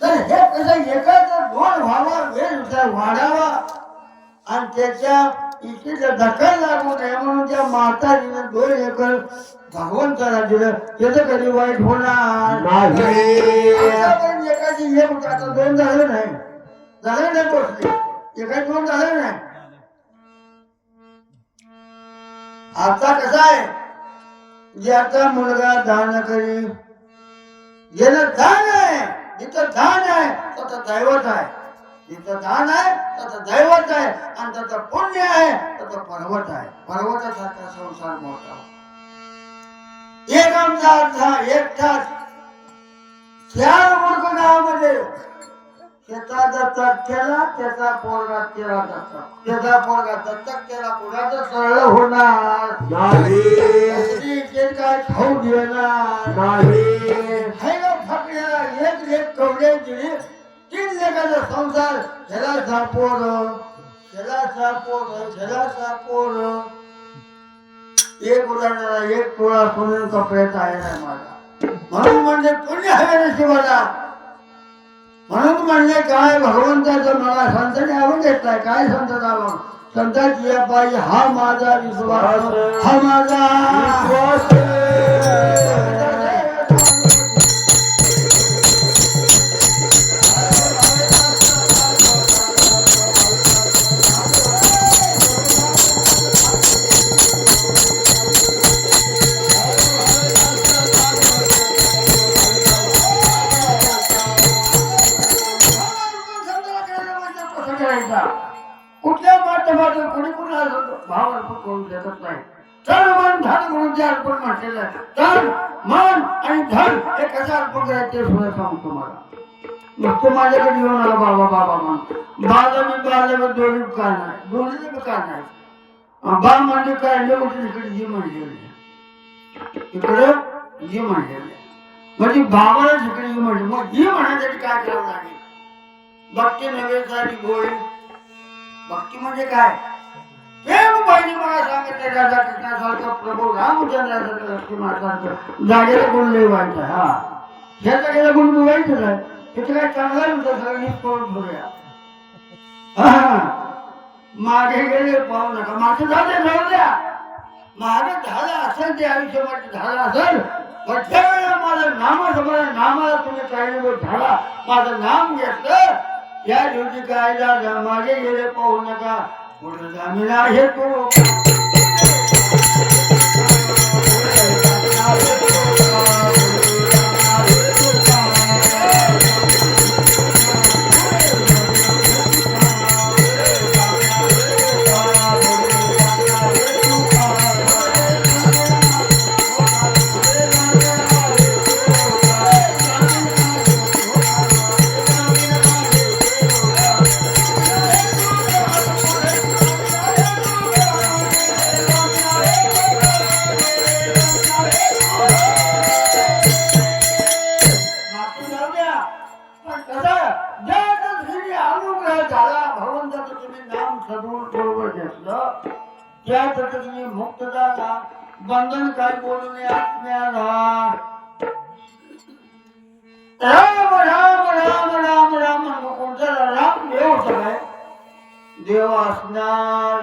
तर हे कसं एकाच दोन व्हावा वेळ वाढावा. आणि त्याच्या इकडे दखल लागू नये म्हणून त्या म्हातारीनं दोन एकर भगवंताला दिलं. त्याचं कधी वाईट होणार एकाची एक आता दोन झालं नाही. झालं नाही पोचले एकाच दोन झालं नाही. आता कसं आहे? ज्याचा मुलगा दान करी ज्यानं दान आहे. जिथं दान आहे तिथं दैवत आहे. जिथं दान आहे तिथं दैवत आहे. आणि त्याचं पुण्य आहे तिथं पर्वत आहे. पर्वतासारखा संसार मोठा. एक आमचा अर्धा एकटाच चार मूर्ख गावामध्ये त्याचा दत्तक केला त्याचा पोरगा केला दत्तक. त्याचा पोरगा दत्तक केला कुणाचं सरळ होणार. नाही. काय खाऊ देणार नाही. लेख कवडे दिली तीन लेखाचा संसार सापोर सापोर सापोर एक उदाहरणाला एक टोळा सोडून कपड्याचा आहे माझा. म्हणून म्हणजे पुण्य हवे नशिबाला म्हणून म्हणले काय भगवंताचं मला संत न्यावं घेतलाय काय संत नावं संताची पाहिजे हा माझा विश्वास हा माझा. विश्वास तन मन धन म्हणून जे अर्पण म्हटलेलं आहे तन मन आणि धन हे कसं अर्पण करायचं ते सुद्धा सांगतो मला तो माझ्याकडे येऊन आला बाबा बाबा म्हण बाला मी बाला दोन्ही काय नाही दोन्ही बी काय नाही बा म्हणजे काय? लय मोठी इकडे जी म्हणलेली इकडे जी म्हणलेली म्हणजे बाबाला इकडे जी म्हणली मग जी म्हणण्यासाठी काय करावं लागेल? भक्ती नव्हे झाली गोळी. भक्ती म्हणजे काय? प्रेम म्हणजे सांगितलं कृष्णासारखं प्रभू रामचंद्रासारखं जागेला गुण लय वाटत हा. ह्या जागेला गुण बी वाईटच आहे काय चांगलं नव्हतं सगळं निष्पळून ठेवूया. मागे गेले पाहू नका. मागे झाले जाऊ द्या. मागे झालं असेल ते आयुष्यामध्ये झालं असेल पण त्यावेळेला माझं नाम समजा नामाला तुम्ही काही झाला. माझं नाम घेतलं. या दिवशी काय झालं मागे गेले पाहू नका. पुढे जामीन आहे तो बंधन काय बोलू नये आत्म्याला राम राम राम राम राम कोणता राम? देव होता काय? देव असणार.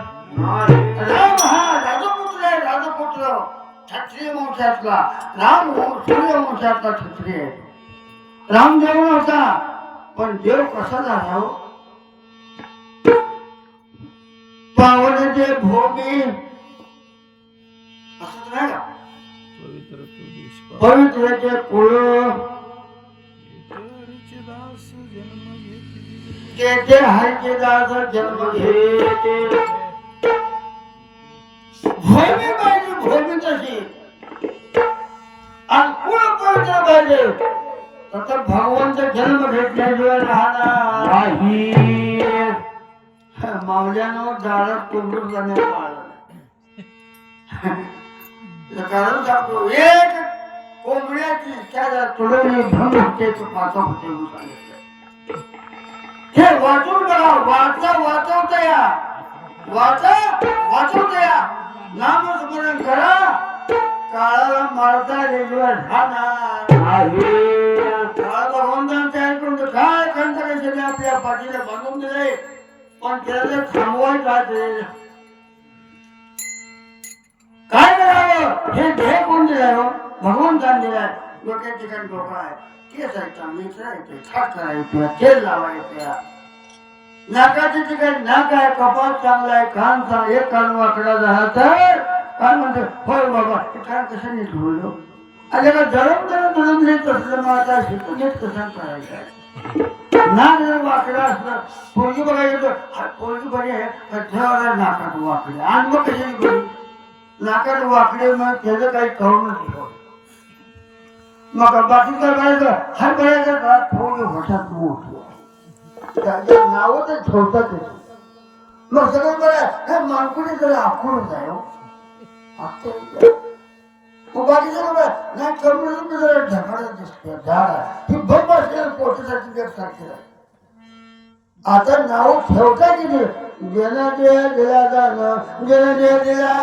राम हा राजपुत्र आहे राजपुत्र. क्षत्रिय वंशातला. राम हो- सूर्य वंशातला क्षत्रिय आहे. राम देव नव्हता पण देव कसा झाला हो? पावनाचे भोगी असंच नाही का पवित्रचे कुळ. तेथे हरचे दास जन्म घेते. भूमी पाहिजे भूमी तशी. आणि कुळ पवित्र पाहिजे तर भगवंत जन्म घेतल्याशिवाय राहणार नाही. मावल्यानं दारात कोंबडून जाण्यात आलं. कारण सांगतो एक कोंबड्याची त्याला तुलने भंग होते तो फासा होते हे वाचून बघा वाचा वाचवता या. वाचा वाचवता या. नामस्मरण करा. काळाला मारता रेल्वे राहणार. काळाला वंदन तयार करून काय खंत आपल्या पाठीला बांधून दिले पण त्याला थांबवायला काय करावं? हे ध्येय कोण दिलाय हो? भगवंतान दिलाय. डोक्या ठिकाणी डोकं आहे. केस आहे चांगली येते खाट करायचं तेल लावायचं नाकाच्या ठिकाणी नाक आहे. कपाल चांगला आहे. कान चांगला एक कान वाकडा झाला तर काय म्हणते होय बाबा. हे कान कसं नीट बोललो हो? आणि का जरम जर दुरून नीट असलं मग आता शिकून नीट कसं करायचं नाक जर वाकडा असलं पोरगी बघायचं तर पोरगी बरी आहे. तर ठेवायला नाकात वाकडे. आणि मग कशाने बरी नाकात वाकडे मग त्याचं काही करूनच ठेव मग बाकी काय करायचं हा करायचं का थोडी होतात मोठं. त्याच्या तर ठेवतात मग सगळं बरं हे मानकुणी जरा आखूनच आहे हो. आखून. मग बाकी सगळं बरं नाही जरा दिसते झाड ही बंब पोटासाठी सारखी आहे. आता नाव ठेवता की जे दिला जाणं ज्यानं जे दिला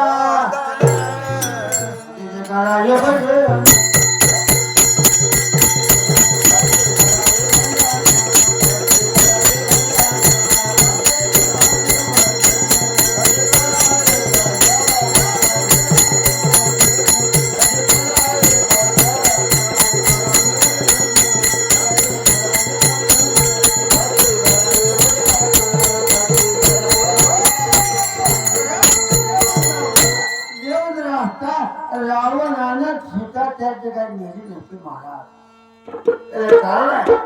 महाराज त्याला कारण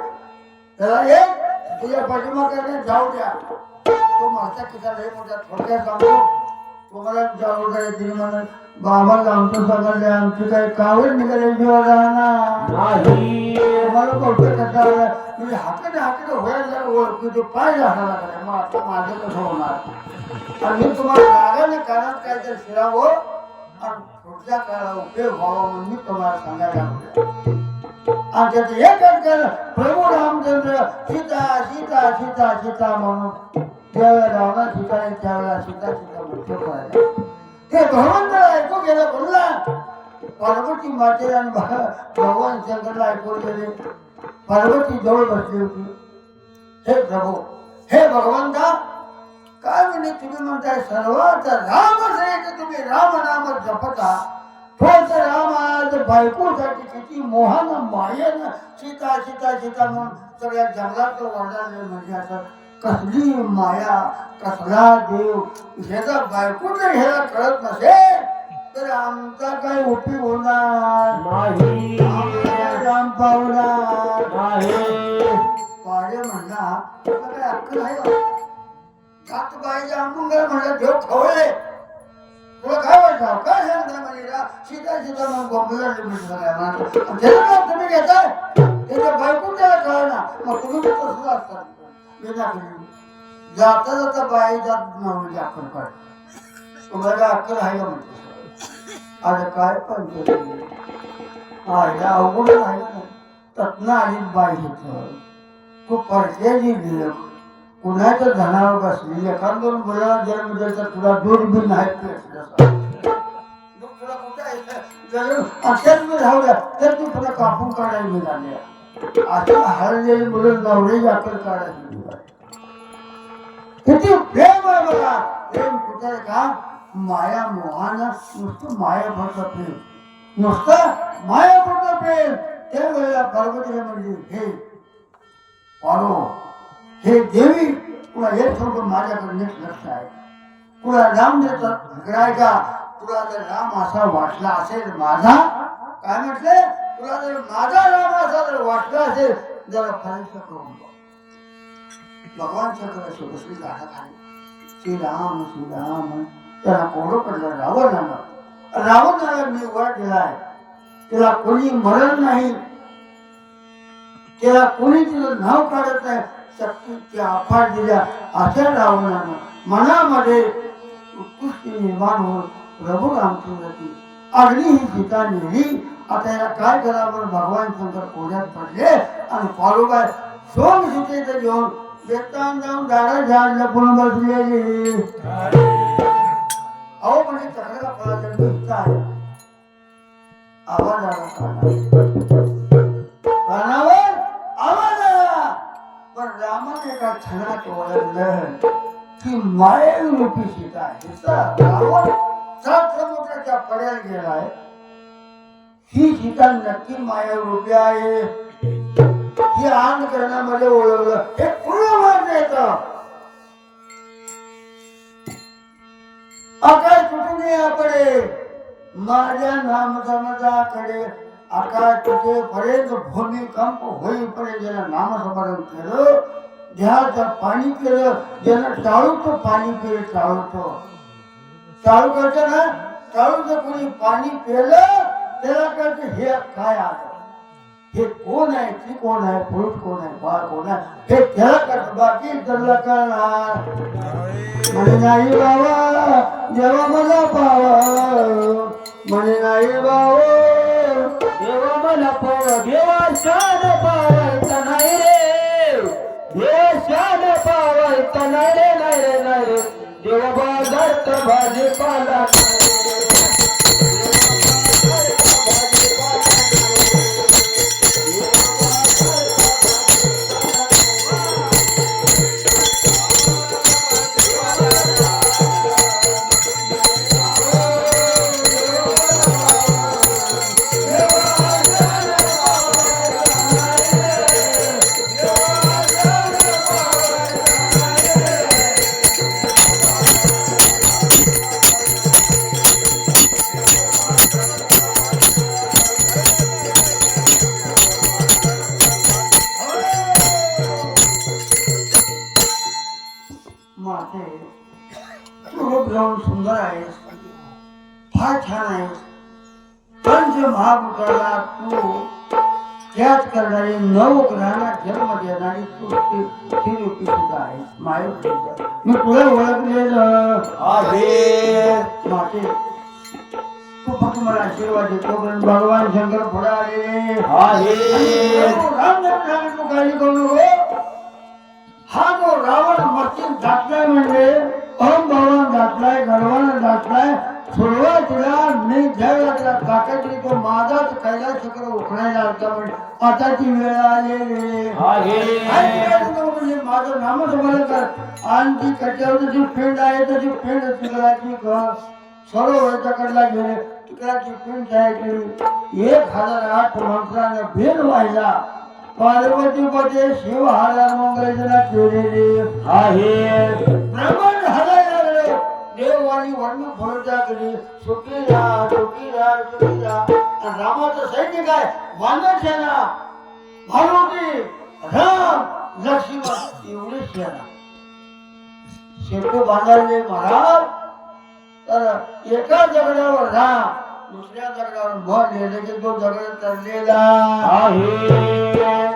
त्याला एक तुझ्या पाठीमागे जाऊ द्या तो माझा किसा लय मोठा थोडक्यात सांगतो तुम्हाला जाऊ द्या तिने आमचं आमची काही कावड निघाले जीवा राहणार मला कौतुक करता म्हणजे हाकडे हाकडे व्हायला ओळखू पाय घालायला लागले मग आता माझं कसं होणार आणि मी तुम्हाला कारण कानात तर शिरावं. आणि पुढच्या काळाला उपयोग व्हावा म्हणून मी तुम्हाला सांगायला आणि त्याचं एकच केलं प्रभू रामचंद्र सीता सीता सीता सीता म्हणून त्यावेळेला रावणा सीता त्यावेळेला सीता सीता मृत्यू करायला ते भगवंत ऐकू गेलं बोलला पार्वती मातेला आणि भगवान शंकरला ऐकून गेले. पार्वती जवळ बसली होती. हे प्रभू हे भगवंता काय म्हणे तुम्ही म्हणताय सर्वात राम श्रेष्ठ तुम्ही राम नाम जपता? तोच राम आज बायकोसाठी किती मोहन मायन सीता सीता सीता म्हणून सगळ्या जंगलात वर्णन म्हणजे असं कसली माया कसला देव ह्याचा बायको जर ह्याला कळत नसेल तर आमचा काय उपयोग होणार? नाही. राम पावणार. नाही. पाडे म्हणला काय अक्कल आहे का जात बाईच्या देव खवळे तुला काय वाटतं काय सांगता म्हणजे सीता सीता मग तुम्ही घेताय? त्याच्या बायको त्याला कळना मग तुम्ही तसंच असतात जाता जाता बाई जात म्हणजे अक्कल काढ तुम्हाला अक्कल आहे का म्हणते? अरे काय पण हा अवघड आहे ना. तत्न आली बाई घेतलं. तू परक्याची गेलं कुणाच्या धनावर बसली एखादं दोन जन्म द्यायचा तुला दूर बी नाही पेटलं मग तर तू तुला कापून काढायला मिळाले असं हरलेली मुलं नवरे अक्कल काढायला किती प्रेम आहे बघा. प्रेम कुठे आहे का? माया मोहानं नुसतं माया भरतं प्रेम. नुसतं माया भरतं प्रेम. त्यावेळेला पार्वतीला म्हणजे हे पारो हे देवी तुला हे सोडून माझ्याकडे नीट लक्ष आहे. तुला राम देतात का? तुला जर राम असा वाटला असेल माझा काय म्हटले? तुला जर माझा राम असा जर वाटला असेल जरा परीक्षा करून भगवान शंकर असे बसले झाडाखाली श्रीराम श्रीराम. त्याला कोरं पडलं रावण रावणाला मी वर दिलाय. त्याला कोणी मरण नाही. त्याला कोणी तिचं नाव काढत नाही. शक्तीच्या अफाट दिल्या अशा रावणानं मनामध्ये उत्कृष्ट निर्माण होत प्रभू रामचंद्राची अग्नी ही सीता नेली. आता याला काय करावं भगवान शंकर कोण्यात पडले आणि पालोबाय सोम सीतेचं घेऊन बेतान जाऊन दाडा झाड लपून बसलेली अहो म्हणजे चक्राला फळाचा आहे. आवाज आला पण रामाने एका क्षणात ओळखलं की मायरूपी सीता हिचा रावण सात समुद्राच्या पड्याला गेलाय ही सीता नक्की मायारूपी आहे. ही आन करण्यामध्ये ओळखलं. हे पूर्ण मान्य येतं आकाश तुटून याकडे माझ्या नामसमजाकडे आकाश तुटेपर्यंत भूमिकंप होईपर्यंत ज्यानं नामस्मरण केलं देहाचं पाणी केलं ज्यानं टाळूचं पाणी पिलं टाळूचं चालू करतो ना चालूचं कोणी पाणी पिलं त्याला कळतं हे काय आलं हे कोण आहे? ती कोण आहे? पुरुष कोण आहे? बाळ कोण आहे? हे त्याला कळतं. बाकी त्याला कळणार. म्हणे नाही बाबा देवा मला पावा म्हणे नाही बाबा. मला पाव देवा शान नाही रे. देवा शान पावायचा नाही रे नाही रे नाही रे. देवा बाजारात भाजीपाला तू रूप जाऊन सुंदर आहेस फार छान आहेस पंच तू त्याच करणारी नऊ ग्रहांना जन्म देणारी तू सुद्धा आहेस माय मी तुला ओळखलेलं आहे माते तू फक्त मला आशीर्वाद देतो पण भगवान शंकर पुढे आले आहे तू काळजी करू नको हा जो रावण मस्तीत घातलाय म्हणजे अहम भावानं घातलाय गर्वानं घातलाय सुरुवातीला मी ज्यावेळेला त्याला ताकद तो माझाच कैलास चक्र उखडायला आलता म्हणजे आता ती वेळ आलेली आहे म्हणजे माझं नामस्मरण कर आणि ती कट्यावर जी फेंड आहे तर ती फेंड तिकडाची सरोवरच्या कडला गेले. तिकडाची फेंड तयार केली. एक हजार आठ मंत्राने भेद व्हायला पार्वती पदे शिव हारा मंगळजना केलेले आहे. ब्रह्मांड हलायला लागले देवानी वर्ण फळच्या केली सुखी राहा सुखी राहा सुखी राहा रामाचं सैनिक आहे वानर सेना भानुकी राम लक्ष्मण एवढी सेना शेतू बांधायले महाराज तर एका दगडावर राम दुसऱ्या दगडावर मर लिहिले की तो दगड तरलेला. आहे.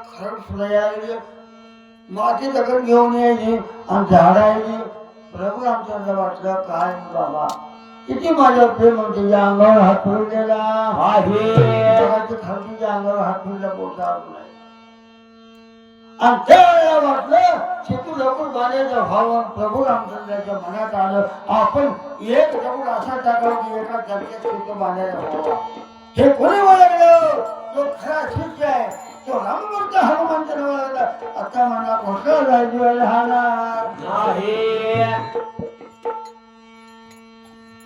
खरड फुलायला माती दगड घेऊन यायची आणि झाडायची प्रभू आमच्या वाटलं काय बाबा. किती माझ्या प्रेम होते या अंगावर हात फिरलेला आहे. खालतीच्या अंगावर हात पोटा नाही. आणि त्यावेळेला वाटलं शेतू लवकर बांधायचा भाव प्रभू रामचंद्राच्या मनात आलं. आपण एक दगड असा टाकावा की एका धक्क्यात शेतू बांधायला व्हावा हे कोणी ओळखलं? तो खरा शिष्य आहे. तो रामभक्त हनुमंत आता मला जायची वेळ राहणार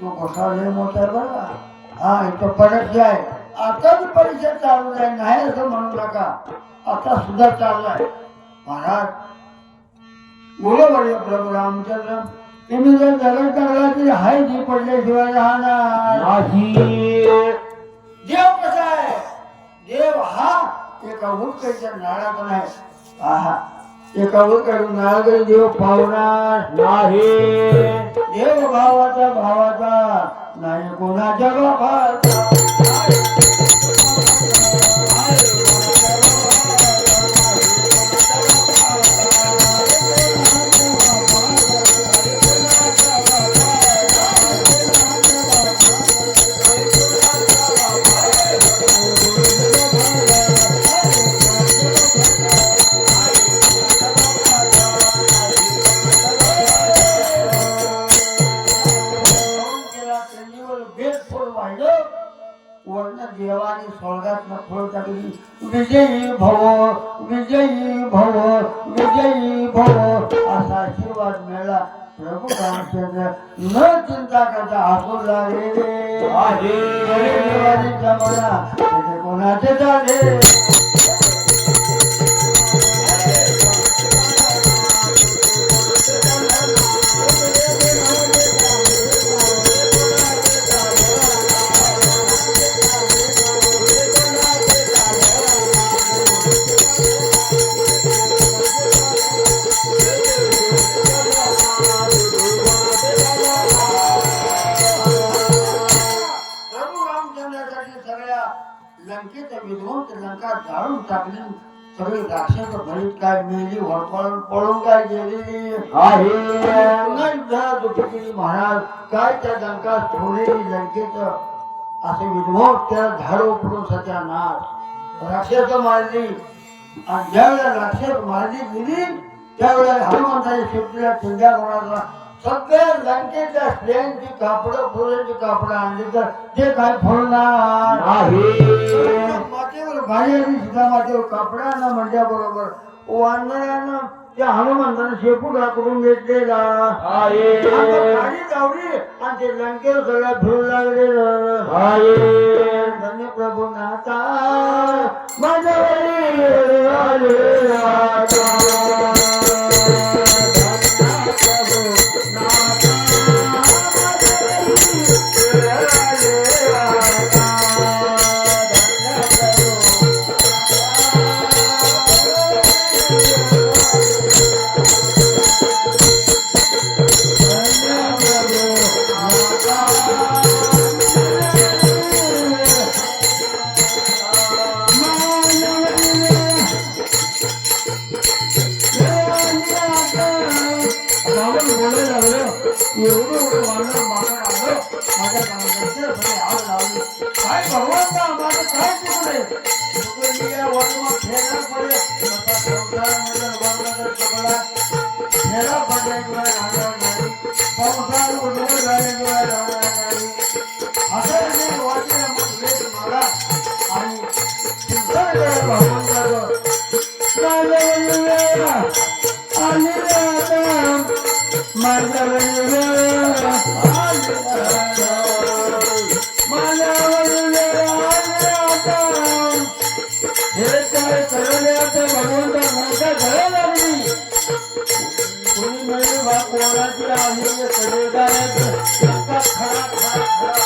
तो लय मोठा बरं का? हा इथं परीक्षा आहे आता बी परीक्षा चालू आहे. नाही असं म्हणू नका. आता सुद्धा चालू आहे. महाराज बोलो बरे प्रभू रामचंद्र. तुम्ही जर दगड टाकला तरी हाय जी पडल्याशिवाय राहणार. देव कसा आहे? देव हा एका उरकायच्या नाळात नाही आहा. एका उरकायच्या नाळाकडे देव पावणार नाही. देव भावाचा भावाचा. नाही कोणाच्या बापाचा कापूर लागले कोणाचे झाले काढलेली वापर पळून काय गेलेली आहे महाराज काय त्या लंका ठेवलेली लंकेच? असे विध्वंस त्या धारो पुरुषाच्या नाश राक्षस मारली. आणि ज्यावेळेला राक्षस मारली गेली त्यावेळेला हनुमंताने शिवतीला चिंता कोणाचा? सगळ्या लंकेच्या स्त्रियांची कापड फुलांची कापडं आणली तर ते काय फोडणार मातेवर सुद्धा आणि सीता मातेवर कापडांना म्हणल्याबरोबर वानरानं त्या शेपू शेपुटा करून घेतलेला. आणि गावरी आणि ते लंकेव सगळ्या फिरू लागलेलं. धन्य प्रभू नाता माझ्या कोणी मिळून कोणाची आहे सदैव खरा खरा खरा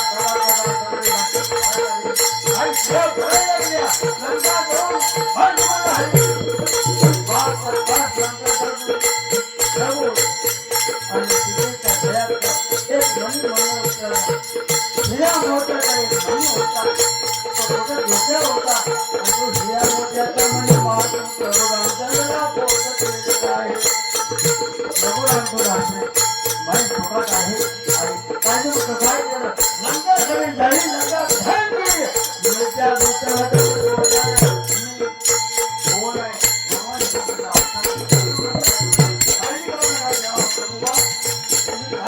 Gracias.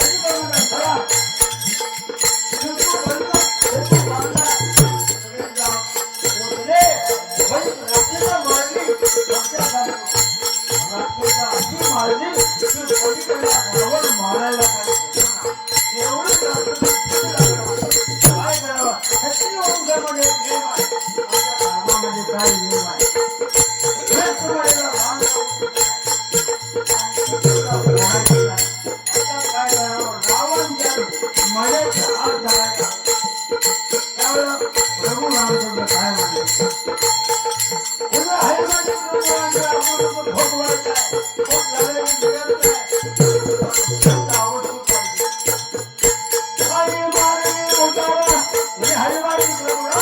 Thank you.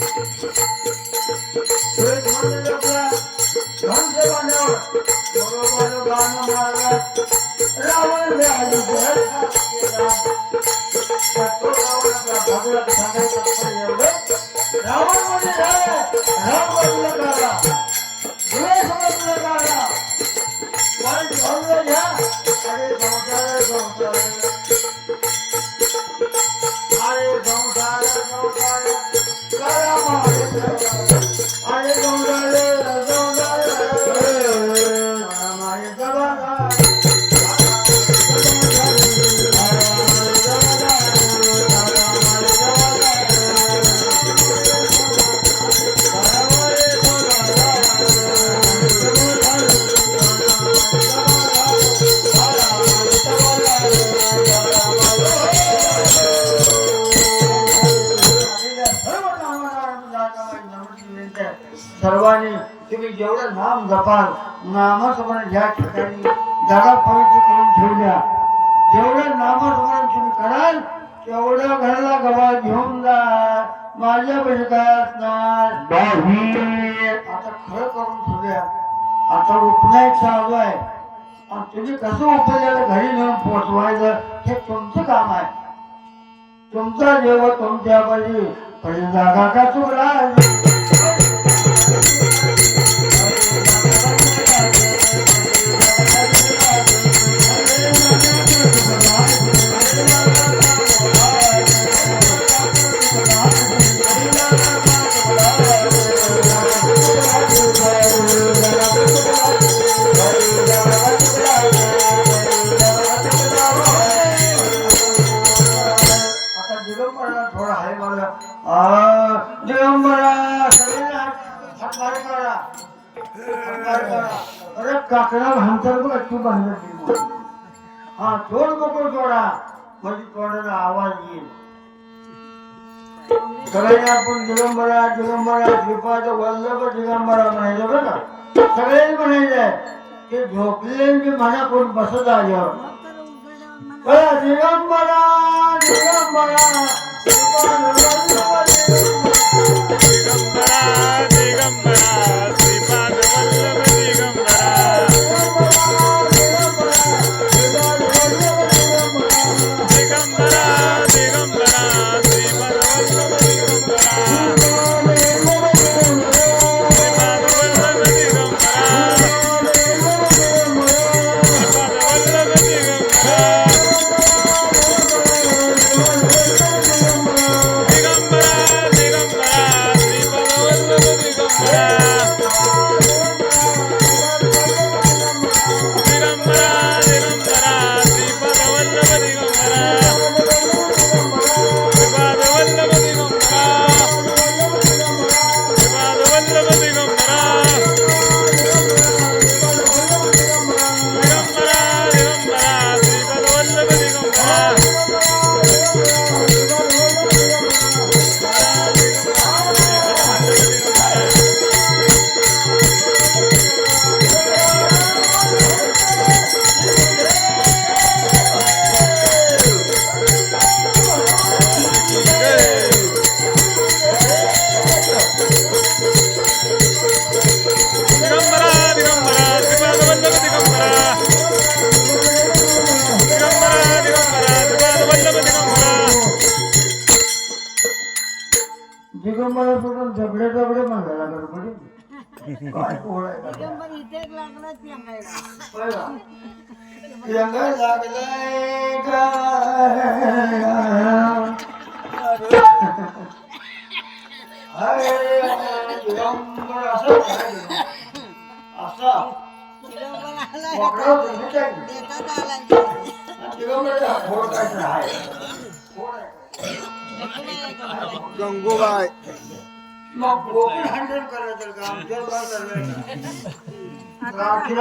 जपाल नामस्मरण ज्या ठिकाणी जागा पवित्र करून ठेवल्या. जेवढं नामस्मरण तुम्ही कराल तेवढं घरला गवा घेऊन जा. माझ्या पैसे असणार आता खरं करून ठेवूया. आता उपनयन चालू आहे. आणि तुम्ही कसं उपनयाला घरी नेऊन पोचवायचं हे तुमचं काम आहे. तुमचा देव तुमच्या पाहिजे जागा का चुकला? सगळ्यांनी आपण दिगंबरा दिगंबरा श्रीपाद वल्लभ दिगंबरा म्हणायचं बरं का? सगळ्यांनी म्हणायचंय ते झोपलेली म्हणा कोण बसत आल्यावर बरं, दिगंबरा दिगंबरा दिगंबरा. दिगंबरा श्रीपाद वल्लभ. दिगंबरा काहीतरी आहे. फोड आहे. गंगूबाई मग गोकुळ हँडल करायचं का आमच्या बाजारात. गावची